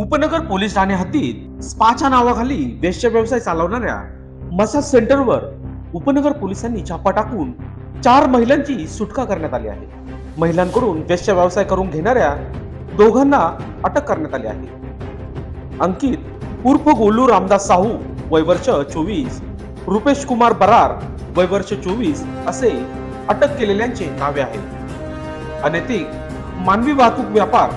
उपनगर पोलीस ठाणे हद्दीत स्पाच्या नावाखाली वेश्य व्यवसाय चालवणाऱ्या मसाज सेंटरवर उपनगर पोलिसांनी छापा टाकून चार महिलांची सुटका करण्यात आली आहे. महिलांकडून वेश्य व्यवसाय करून घेणाऱ्या दोघांना अटक करण्यात आली आहे. अंकित उर्फ गोलू रामदास साहू वय वर्ष चोवीस रुपेश कुमार बरार वय वर्ष चोवीस असे अटक केलेल्यांचे नावे आहेत. अनैतिक मानवी वाहतूक व्यापार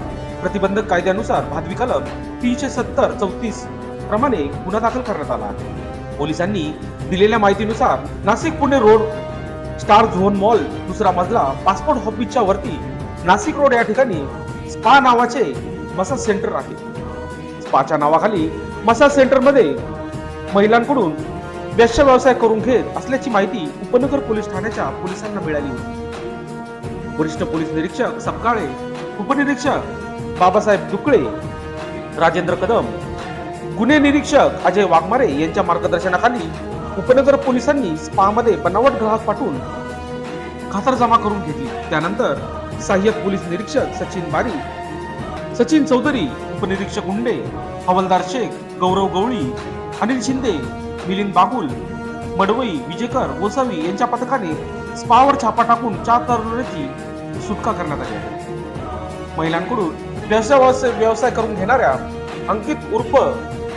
प्रतिबंधक कायद्यानुसार भादवी कलम तीनशे सत्तर चौतीस प्रमाणे गुन्हा दाखल करण्यात आला. पोलिसांनी दिलेल्या माहितीनुसार Nashik Pune road Star Zone mall दुसरा मजला पासपोर्ट ऑफिसच्या वरती नाशिक रोड या ठिकाणी स्पा नावाचे मसाज सेंटर आहे. स्पाच्या नावाखाली मसाज सेंटरमध्ये महिलांकडून व्यस्य व्यवसाय करून घेत असल्याची माहिती उपनगर पोलीस ठाण्याच्या पोलिसांना मिळाली होती. वरिष्ठ पोलीस निरीक्षक सपकाळे उपनिरीक्षक बाबासाहेब दुकळे राजेंद्र कदम गुन्हे निरीक्षक अजय वाघमारे यांच्या मार्गदर्शनाखाली उपनगर पोलिसांनी स्पामध्ये बनावट ग्राहक पाठवून खातर जमा करून घेतली. त्यानंतर सहाय्यक पोलीस निरीक्षक सचिन बारी सचिन चौधरी उपनिरीक्षक उंडे हवलदार शेख गौरव गवळी अनिल शिंदे मिलिंद बागुल मडवई विजेकर गोसावी यांच्या पथकाने स्पावर छापा टाकून चार तरुणांची सुटका करण्यात आली आहे. महिलांकडून व्यवसाय व्यवसाय करून घेणाऱ्या अंकित उर्फ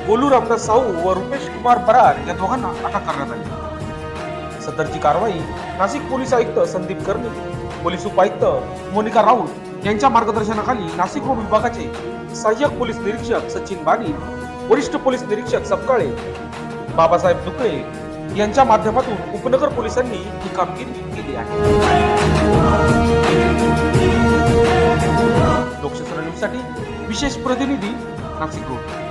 गोलू रामदास साहू व रुपेश कुमार बरार या दोघांना अटक करण्यात आली. सदरची कारवाई नाशिक पोलीस आयुक्त संदीप कर्णी पोलीस उपायुक्त मोनिका राऊत यांच्या मार्गदर्शनाखाली नाशिक रोड विभागाचे सहाय्यक पोलीस निरीक्षक सचिन बानी वरिष्ठ पोलीस निरीक्षक सपकाळे बाबासाहेब दुकळे यांच्या माध्यमातून उपनगर पोलिसांनी ही कामगिरी केली आहे. विशेष प्रतिनिधी नाशिक